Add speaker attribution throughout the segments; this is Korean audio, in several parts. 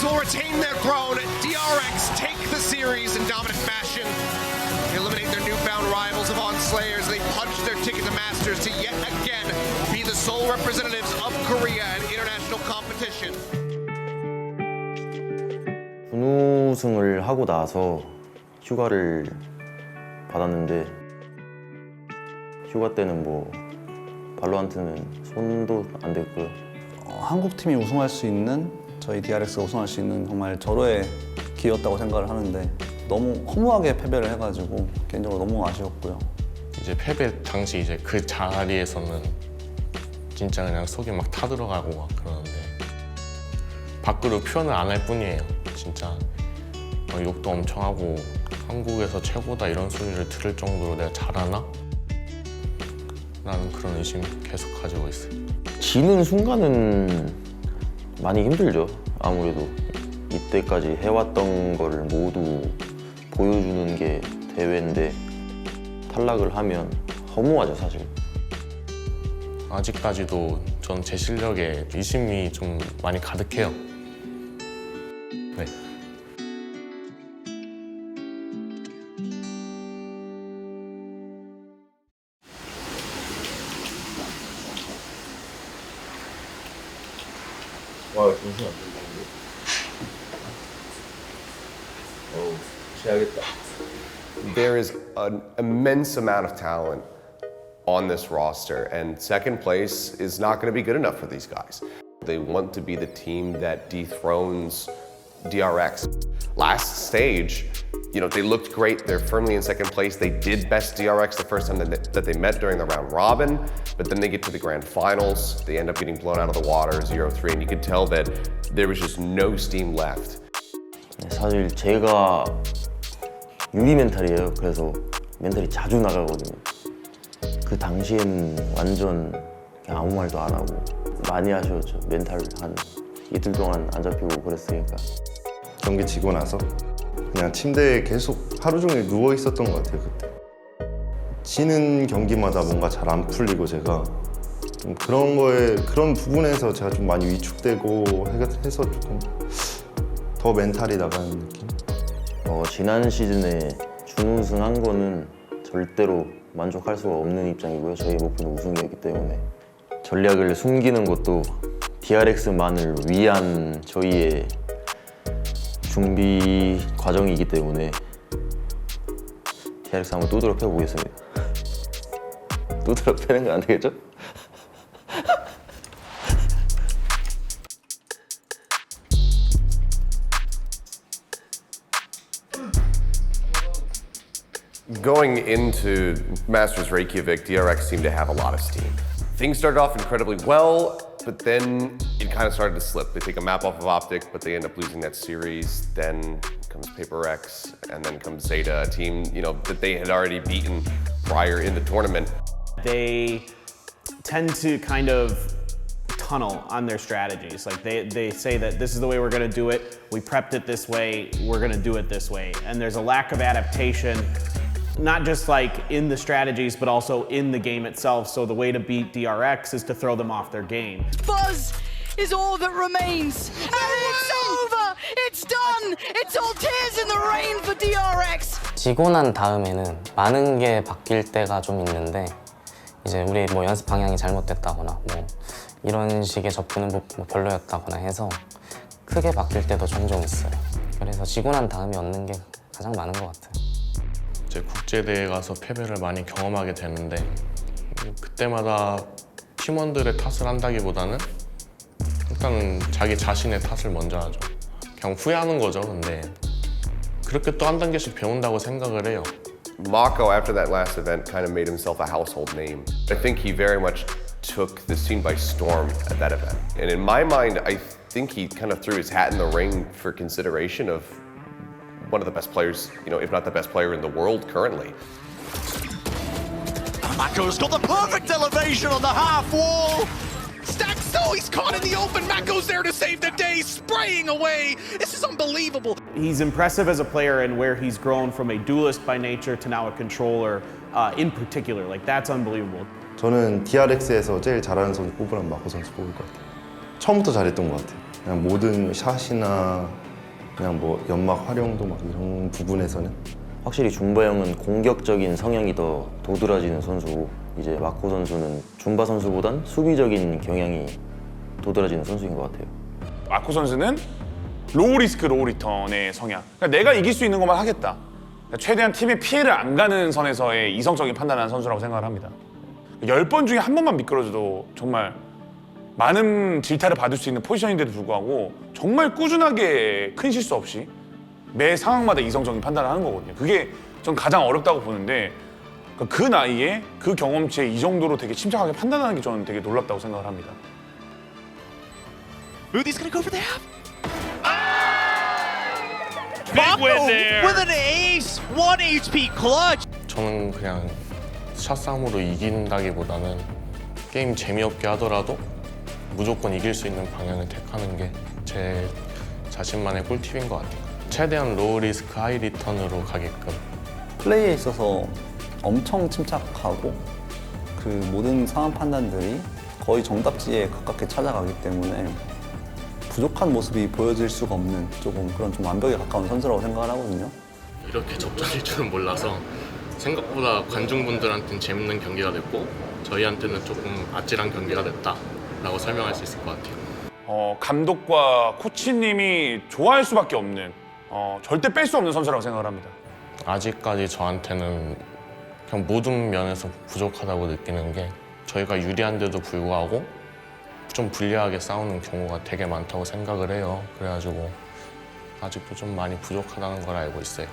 Speaker 1: Kings will retain their throne. DRX take the series in dominant fashion. They eliminate their newfound rivals of On Slayers. They punch their ticket to Masters to yet again be the sole representatives of Korea in international competition.
Speaker 2: 준우승을 하고 나서 휴가를 받았는데 휴가 때는 뭐 발로한테는 손도 안 댔고요.
Speaker 3: 어, 한국 팀이 우승할 수 있는 저희 DRX가 우승할 수 있는 정말 절호의 기회였다고 생각을 하는데 너무 허무하게 패배를 해가지고 개인적으로 너무 아쉬웠고요.
Speaker 4: 이제 패배 당시 이제 그 자리에서는 진짜 그냥 속이 막 타들어가고 막 그러는데 밖으로 표현을 안 할 뿐이에요. 진짜 어, 욕도 엄청 하고 한국에서 최고다 이런 소리를 들을 정도로 내가 잘하나? 라는 그런 의심 계속 가지고 있어요.
Speaker 2: 지는 순간은 많이 힘들죠. 아무래도 이때까지 해왔던 걸 모두 보여주는 게 대회인데 탈락을 하면 허무하죠, 사실.
Speaker 4: 아직까지도 전 제 실력에 의심이 좀 많이 가득해요. 네.
Speaker 2: 와, 정신 안 들리는데. 어우, 취하겠다.
Speaker 5: There is an immense amount of talent on this roster, and second place is not going to be good enough for these guys. They want to be the team that dethrones DRX. Last stage, you know, they looked great. They're firmly in second place. They did best DRX the first time that they, that they met during the round robin, but then they get to the grand finals. They end up getting blown out of the water 0 3, and you could tell that there was just no steam left.
Speaker 2: 네, 사실 제가 유리 멘탈이에요. 그래서 멘탈이 자주 나가거든요. 그 당시엔 완전 그냥 아무 말도 안 하고 많이 아쉬웠죠. 멘탈 한 이틀 동안 안 잡히고 그랬으니까.
Speaker 6: 경기 지고 나서 그냥 침대에 계속 하루 종일 누워 있었던 것 같아요 그때. 지는 경기마다 뭔가 잘 안 풀리고 제가 좀 그런 거에 그런 부분에서 제가 좀 많이 위축되고 해- 해서 조금 더 멘탈이 나가는 느낌?
Speaker 2: 어, 지난 시즌에 준우승 한 거는 절대로 만족할 수가 없는 입장이고요. 저희 목표는 우승이었기 때문에. 전략을 숨기는 것도 DRX만을 위한 저희의 준비 과정이기 때문에 DRX 한번 두드러 펴보겠습니다. 두드러 패는 거안 되겠죠?
Speaker 5: Going into Masters Reykjavik, DRX seemed to have a lot of steam. Things started off incredibly well, but then it kind of started to slip. They take a map off of Optic, but they end up losing that series. Then comes Paper X, and then comes Zeta, a team you know that they had already beaten prior in the tournament.
Speaker 7: they tend to kind of tunnel on their strategies. Like they, they say that this is the way we're gonna do it, we prepped it this way, we're gonna do it this way. And there's a lack of adaptation, not just like in the strategies, but also in the game itself. So the way to beat DRX is to throw them off their game.
Speaker 8: Buzz is all that remains. And it's over! It's done! It's all tears in the rain for DRX!
Speaker 9: 지고 난 다음에는 많은 게 바뀔 때가 좀 있는데 이제 우리 뭐 연습 방향이 잘못됐다거나 뭐 이런 식의 접근은 뭐- 뭐 별로였다거나 해서 크게 바뀔 때도 종종 있어요. 그래서 지고 난 다음에 얻는 게 가장 많은 것 같아요.
Speaker 4: 이제 국제대회 가서 패배를 많이 경험하게 되는데 그때마다 팀원들의 탓을 한다기보다는 일단은 자기 자신의 탓을 먼저 하죠. 그냥 후회하는 거죠. 근데 그렇게 또 한 단계씩 배운다고 생각을 해요.
Speaker 5: Mako, after that last event, kind of made himself a household name. I think he very much took the scene by storm at that event. And in my mind, I think he kind of threw his hat in the ring for consideration of one of the best players, you know, if not the best player in the world currently.
Speaker 1: Mako's got the perfect elevation on the half wall. Stacks though, he's caught in the open. Mako's there to save the day, spraying away. This is unbelievable.
Speaker 7: He's impressive as a player and where he's grown from a duelist by nature to now a controller uh, in particular. Like that's unbelievable.
Speaker 6: 저는 DRX에서 제일 잘하는 선수 뽑으라면 마코 선수 뽑을 것 같아요 처음부터 잘했던 것 같아요 그냥 모든 샷이나 그냥 뭐 연막 활용도 막 이런 부분에서는
Speaker 10: 확실히 준바 형은 공격적인 성향이 더 도드라지는 선수고 이제 마코 선수는 준바 선수보단 수비적인 경향이 도드라지는 선수인 것 같아요.
Speaker 11: 마코 선수는 로우 리스크 로우 리턴의 성향. 그러니까 내가 이길 수 있는 것만 하겠다. 그러니까 최대한 팀에 피해를 안 가는 선에서의 이성적인 판단을 하는 선수라고 생각을 합니다. 열 번 중에 한 번만 미끄러져도 정말 많은 질타를 받을 수 있는 포지션인데도 불구하고 정말 꾸준하게 큰 실수 없이 매 상황마다 이성적인 판단을 하는 거거든요. 그게 전 가장 어렵다고 보는데 그러니까 그 나이에 그 경험치에 이 정도로 되게 침착하게 판단하는 게 저는 되게 놀랍다고 생각을 합니다.
Speaker 12: Moothy's gonna go for the half.
Speaker 13: Big win there.
Speaker 12: with an ace, one HP clutch.
Speaker 4: 저는 그냥 샷 싸움으로 이긴다기보다는 게임 재미없게 하더라도 무조건 이길 수 있는 방향을 택하는 게 제 자신만의 꿀팁인 것 같아요. 최대한 로우 리스크 하이 리턴으로 가게끔
Speaker 3: 플레이에 있어서 엄청 침착하고 그 모든 상황 판단들이 거의 정답지에 가깝게 찾아가기 때문에 부족한 모습이 보여질 수가 없는 조금 그런 좀 완벽에 가까운 선수라고 생각을 하거든요.
Speaker 4: 이렇게 접전일 줄은 몰라서 생각보다 관중분들한테는 재밌는 경기가 됐고 저희한테는 조금 아찔한 경기가 됐다 라고 설명할 수 있을 것 같아요.
Speaker 11: 어, 감독과 코치님이 좋아할 수밖에 없는 어, 절대 뺄 수 없는 선수라고 생각을 합니다.
Speaker 4: 아직까지 저한테는 그냥 모든 면에서 부족하다고 느끼는 게 저희가 유리한데도 불구하고 좀 불리하게 싸우는 경우가 되게 많다고 생각을 해요. 그래가지고 아직도 좀 많이 부족하다는 걸 알고 있어요.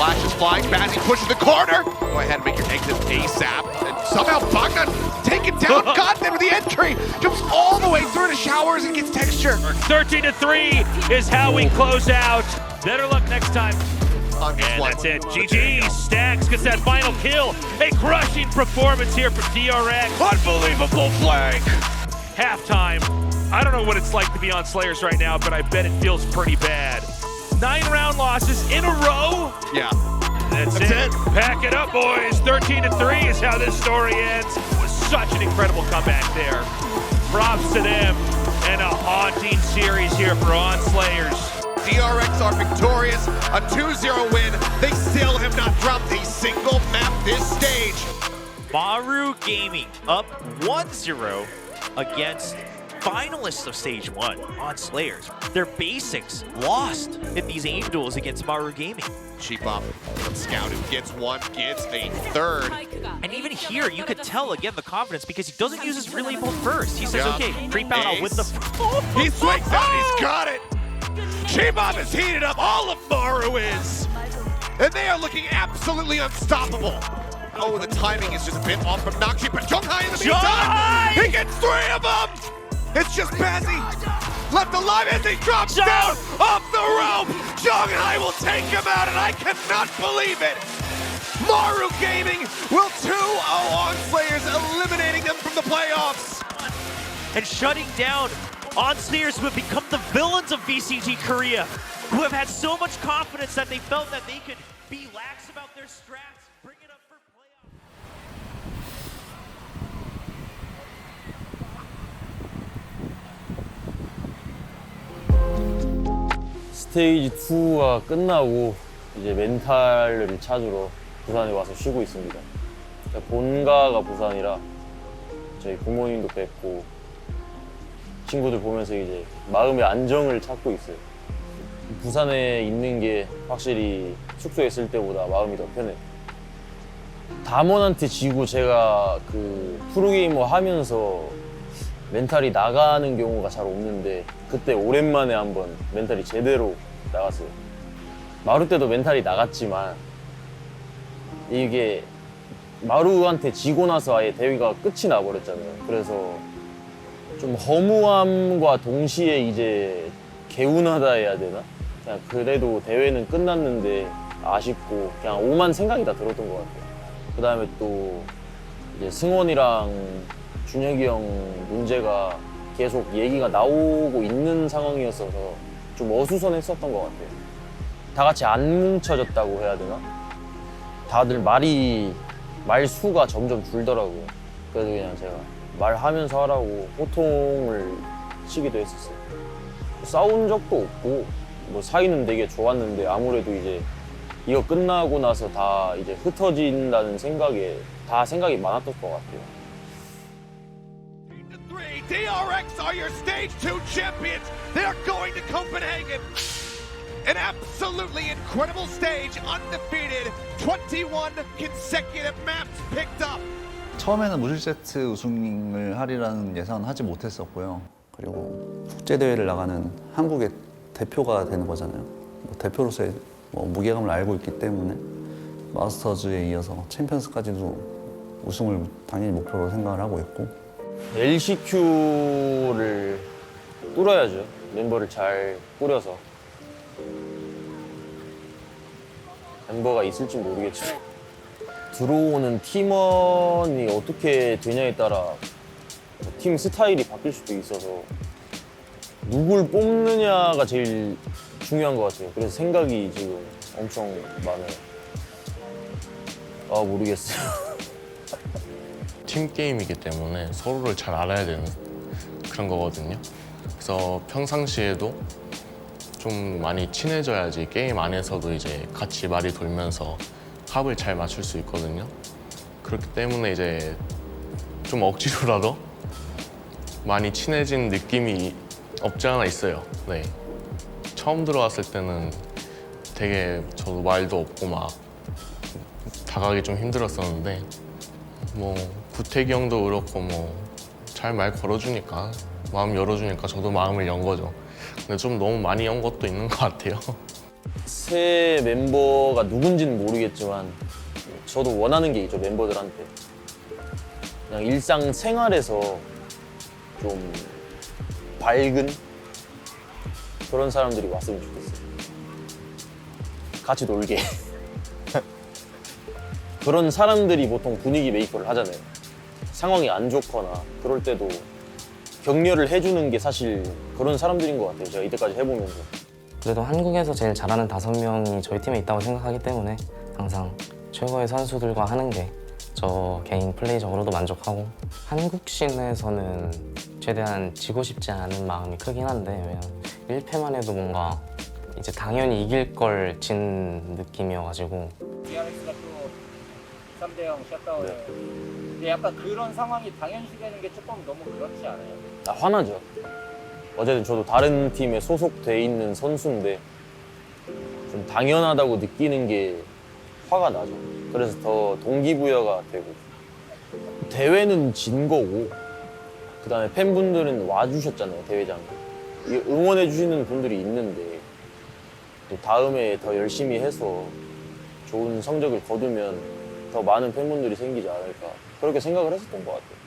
Speaker 1: Flash is flying. Bazzi pushes the corner. Go ahead and make your exit ASAP. And somehow Bogdan taken down. Godman with the entry. Jumps all the way through to showers and gets texture.
Speaker 13: 13 to 3 is how we close out. Better luck next time. And that's it. GG. Stacks gets that final kill. A crushing performance here from DRX.
Speaker 1: Unbelievable flank.
Speaker 13: Halftime. I don't know what it's like to be on Slayers right now, but I bet it feels pretty bad. Nine round losses in a row.
Speaker 1: Yeah.
Speaker 13: That's,
Speaker 1: That's
Speaker 13: it.
Speaker 1: it.
Speaker 13: Pack it up, boys. 13 to 3 is how this story ends. It was such an incredible comeback there. Props to them. And a haunting series here for Onslayers.
Speaker 1: DRX are victorious. A 2-0 win. They still have not dropped a single map this stage.
Speaker 12: Maru Gaming up 1-0 against finalists of Stage 1 on Slayers. Their basics lost in these aim duels against Maru Gaming.
Speaker 1: Cheap up. Scout who gets one, gets a third.
Speaker 12: And even here, you could tell again the confidence because he doesn't use his relay bolt first. He says,
Speaker 1: Yeah.
Speaker 12: okay, creep out, I'll win the.
Speaker 1: He swings out, he's oh, oh. got it! Chibab is heated up, all of Maru is! And they are looking absolutely unstoppable. Oh, the timing is just a bit off from Nakshi, but Junghai in the meantime! He gets three of them! It's just Bazzi left alive as he drops down off the rope! Jung Junghai will take him out, and I cannot believe it! Maru Gaming will 2-0 on Slayers, eliminating them from the playoffs!
Speaker 12: and shutting down on Slayers who have become the villains of VCG Korea, who have had so much confidence that they felt that they could be lax about their strats,
Speaker 10: 스테이지 2가 끝나고 이제 멘탈을 찾으러 부산에 와서 쉬고 있습니다. 본가가 부산이라 저희 부모님도 뵙고 친구들 보면서 이제 마음의 안정을 찾고 있어요. 부산에 있는 게 확실히 숙소에 있을 때보다 마음이 더 편해요. 담원한테 지고 제가 그 프로게이머 하면서 멘탈이 나가는 경우가 잘 없는데 그때 오랜만에 한번 멘탈이 제대로 나갔어요. 마루 때도 멘탈이 나갔지만 이게 마루한테 지고 나서 아예 대회가 끝이 나버렸잖아요. 그래서 좀 허무함과 동시에 이제 개운하다 해야 되나? 그냥 그래도 대회는 끝났는데 아쉽고 그냥 오만 생각이 다 들었던 것 같아요. 그 다음에 또 이제 승원이랑 준혁이 형 문제가 계속 얘기가 나오고 있는 상황이었어서 좀 어수선했었던 것 같아요. 다 같이 안 뭉쳐졌다고 해야 되나? 다들 말이 말 수가 점점 줄더라고요. 그래서 그냥 제가 말하면서 하라고 호통을 치기도 했었어요. 싸운 적도 없고 뭐 사이는 되게 좋았는데 아무래도 이제 이거 끝나고 나서 다 이제 흩어진다는 생각에 다 생각이 많았던 것 같아요.
Speaker 1: DRX are your stage two champions. They are going to Copenhagen. An absolutely incredible stage, undefeated, 21 consecutive maps picked up.
Speaker 3: 처음에는 무실 세트 우승을 하리라는 예상은 하지 못했었고요. 그리고 국제 대회를 나가는 한국의 대표가 되는 거잖아요. 뭐 대표로서의 뭐 무게감을 알고 있기 때문에 마스터즈에 이어서 챔피언스까지도 우승을 당연히 목표로 생각을 하고 있고
Speaker 10: LCQ를 뚫어야죠. 멤버를 잘 꾸려서. 멤버가 있을지 모르겠지만 들어오는 팀원이 어떻게 되냐에 따라 팀 스타일이 바뀔 수도 있어서 누굴 뽑느냐가 제일 중요한 것 같아요. 그래서 생각이 지금 엄청 많아요. 아 모르겠어요.
Speaker 4: 팀 게임이기 때문에 서로를 잘 알아야 되는 그런 거거든요. 그래서 평상시에도 좀 많이 친해져야지 게임 안에서도 이제 같이 말이 돌면서 합을 잘 맞출 수 있거든요. 그렇기 때문에 이제 좀 억지로라도 많이 친해진 느낌이 없지 않아 있어요. 네. 처음 들어왔을 때는 되게 저도 말도 없고 막 다가기 좀 힘들었었는데 뭐 구태기 형도 그렇고 뭐 잘 말 걸어주니까 마음 열어주니까 저도 마음을 연 거죠. 근데 좀 너무 많이 연 것도 있는 것 같아요.
Speaker 10: 새 멤버가 누군지는 모르겠지만 저도 원하는 게 있죠 멤버들한테 그냥 일상 생활에서 좀 밝은 그런 사람들이 왔으면 좋겠어요 같이 놀게 그런 사람들이 보통 분위기 메이커를 하잖아요. 상황이 안 좋거나 그럴 때도 격려를 해주는 게 사실 그런 사람들인 것 같아요. 제가 이때까지 해보면서.
Speaker 9: 그래도 한국에서 제일 잘하는 다섯 명이 저희 팀에 있다고 생각하기 때문에 항상 최고의 선수들과 하는 게 저 개인 플레이적으로도 만족하고 한국 씬에서는 최대한 지고 싶지 않은 마음이 크긴 한데 왜냐면 1패만 해도 뭔가 이제 당연히 이길 걸 진 느낌이어가지고
Speaker 14: 3대 0 셧다운을 근데 약간 그런 상황이 당연시 되는 게 조금 너무 그렇지 않아요?
Speaker 10: 아, 화나죠. 어쨌든 저도 다른 팀에 소속돼 있는 선수인데 좀 당연하다고 느끼는 게 화가 나죠. 그래서 더 동기부여가 되고 대회는 진 거고 그다음에 팬분들은 와주셨잖아요 대회장에 이게 응원해 주시는 분들이 있는데 또 다음에 더 열심히 해서 좋은 성적을 거두면 더 많은 팬분들이 생기지 않을까 그렇게 생각을 했었던 것 같아요.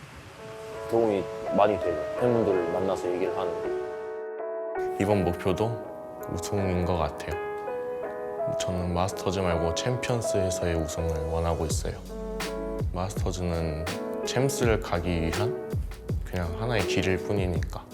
Speaker 10: 도움이 많이 되죠. 팬분들을 만나서 얘기를 하는 게.
Speaker 4: 이번 목표도 우승인 것 같아요. 저는 마스터즈 말고 챔피언스에서의 우승을 원하고 있어요. 마스터즈는 챔스를 가기 위한 그냥 하나의 길일 뿐이니까.